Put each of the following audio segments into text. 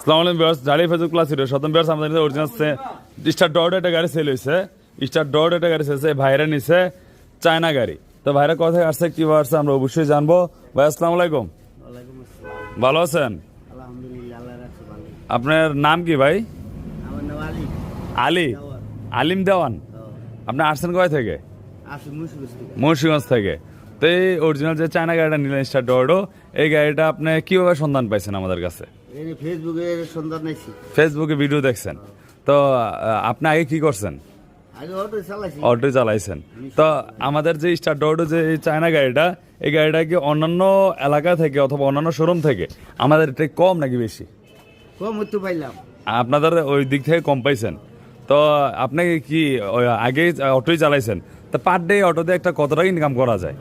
আসসালামু আলাইকুম Facebook class শতম বিয়ার্স আমাদের অরিজিনাল স্টার ডট একটা গাড়ি সেল হয়েছে স্টার ডট একটা গাড়ি সেল ভাইরা নিছে চায়না গাড়ি। তো ভাইরা কোথায় আসছে কি আসছে আমরা অবশ্যই জানব। ভাই আসসালামু আলাইকুম। ভালো আছেন? আপনার নাম কি ভাই? আলী। আলী? আলিম দেওয়ান। আপনি আসছেন কোথায় থেকে। মুন্সিগঞ্জ থেকে। তো এই অরিজিনাল যে চায়না গাড়িটা নিলেন স্টার ডটো এই গাড়িটা আপনি কীভাবে সন্ধান পাইছেন আমাদের কাছে? ফেসবুকে সন্ধান নাইছি ফেসবুকে ভিডিও দেখছেন। তো আপনি আগে কি করছেন? অটো চালাইছেন। তো আমাদের যে স্টার ডটো যে চায়না গাড়িটা এই গাড়িটা কি অন্যান্য এলাকা থেকে অথবা অন্যান্য শোরুম থেকে আমাদের এটা কম নাকি বেশি? কম হতে পাইলাম। আপনাদের ওই দিক থেকে কম পাইছেন। তো আপনি কি আগে অটোই চালাইছেন? তো পার ডে অটোতে একটা কত টাকা ইনকাম করা যায়?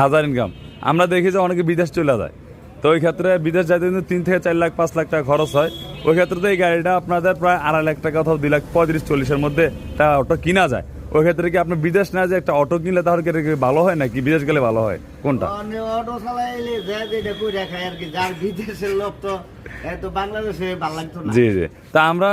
হাজার ইনকাম আমরা দেখি যে অনেকে বিদেশ চলে যায়। তো ওই ক্ষেত্রে বিদেশ যাইতে কিন্তু তিন থেকে চার লাখ পাঁচ লাখ টাকা খরচ হয়। ওই ক্ষেত্রে তো এই গাড়িটা আপনাদের প্রায় আড়াই লাখ টাকা অথবা দুই লাখ পঁয়ত্রিশ চল্লিশের মধ্যে তা ওটা কিনা যায়। ওই ক্ষেত্রে কি আপনি বিদেশ না যে একটা অটো কিনলে তাহলে কি ভালো হয় নাকি? বিদেশ গেলে ভালো হয়? কোনটা? অটো চালাইলে যেটা আর কি যার বিদেশের লোক তো এত বাংলাদেশে ভালো লাগতো না। জি জি। তা আমরা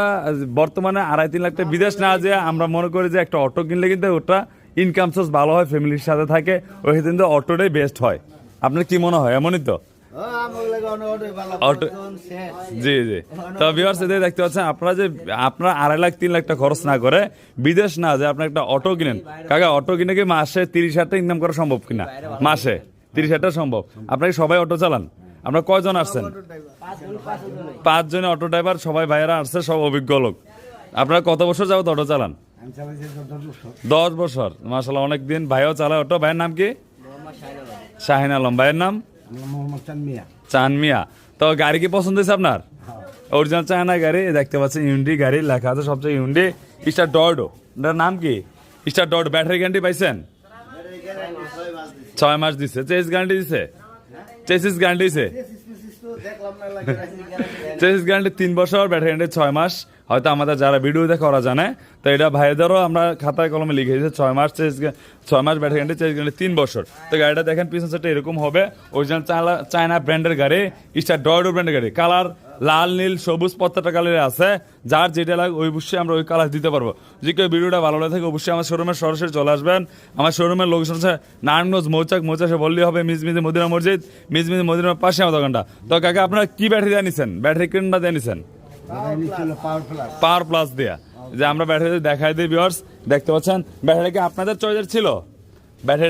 বর্তমানে আড়াই তিন লাখ টাকা বিদেশ না যে আমরা মনে করি যে একটা অটো কিনলে কিন্তু ওটা ইনকাম সোর্স ভালো হয় ফ্যামিলির সাথে থাকে ওই ক্ষেত্রে কিন্তু অটোটাই বেস্ট হয়। আপনার কি মনে হয়? এমনই তো? জি জি। তো ভিউয়ার্স এদের দেখতে পাচ্ছেন, আপনারা যে আপনারা আড়াই লাখ, তিন লাখ টাকা খরচ না করে বিদেশ না যে আপনি একটা অটো কিনেন। কাকা, অটো কিনে কি মাসে তিরিশ হাজার টাকা ইনকাম করা সম্ভব কিনা? মাসে তিরিশ হাজার সম্ভব। আপনারা কি সবাই অটো চালান? আপনারা কয়জন আসছেন? পাঁচজনে অটো ড্রাইভার, সবাই ভাইয়েরা আসছে, সব অভিজ্ঞ লোক। আপনারা কত বছর যাবত অটো চালান? দশ বছর। মাসাল্লাহ অনেক দিন ভাইও চালায় অটো। ভাইয়ের নাম কি? শাহিন আলম। ভাইয়ের নাম? চান মিয়া। তো গাড়ি কি পছন্দ হয়েছে আপনার? অরিজিনাল চায়না গাড়ি দেখতে পাচ্ছেন ইউন্ডি গাড়ি লেখা আছে সবচেয়ে ইউন্ডি স্টার ডট এটার নাম কি? স্টার ডট ব্যাটারি গ্যারান্টি পাইছেন? ছয় মাস দিছে। চেস গ্যারান্টি দিছে? চেসিস গ্যারান্টি দিছে? না গ্যারান্টি তিন বছর ব্যাটারি গ্যারান্টি ছয় মাস। হয়তো আমাদের যারা ভিডিও দেখে ওরা জানে। তো এটা ভাইদেরও আমরা খাতায় কলমে লিখে দিয়েছি, ছয় মাস চেস ছয় মাস ব্যাটারি গ্যারান্টি চেস গ্যান্ডে তিন বছর। তো গাড়িটা দেখেন, পিছন সেটা এরকম হবে। অরিজিনাল চায়না ব্র্যান্ডের গাড়ি স্টার ডয়ডো ব্র্যান্ডের গাড়ি। কালার লাল, নীল, সবুজ পত্তাটা কালারে আছে। যার যেটা লাগে ওই অবশ্যই আমরা ওই কালার দিতে পারব। যে কেউ ভিডিওটা ভালো লাগে থাকে, অবশ্যই আমার শোরুমে সরাসরি চলে আসবেন। আমার শোরুমের লোকেশন হচ্ছে নারায়ণগঞ্জ মৌচাক। মৌচাকে বললেই হবে মিজমিজি মদিনা মসজিদ মিজমিজি মদিনার পাশে আমার দোকানটা। তো কাকা, আপনারা কি ব্যাটারি দিয়ে নিছেন? ব্যাটারি কোনটা দিয়ে নিছেন? পাওয়ার প্লাস পাওয়ার প্লাস দেয়া। যে আমরা ব্যাটারি দেখাই দিই ভিউয়ার্স দেখতে পাচ্ছেন? ব্যাটারি কি আপনাদের চয়েসের ছিল? ব্যাটারি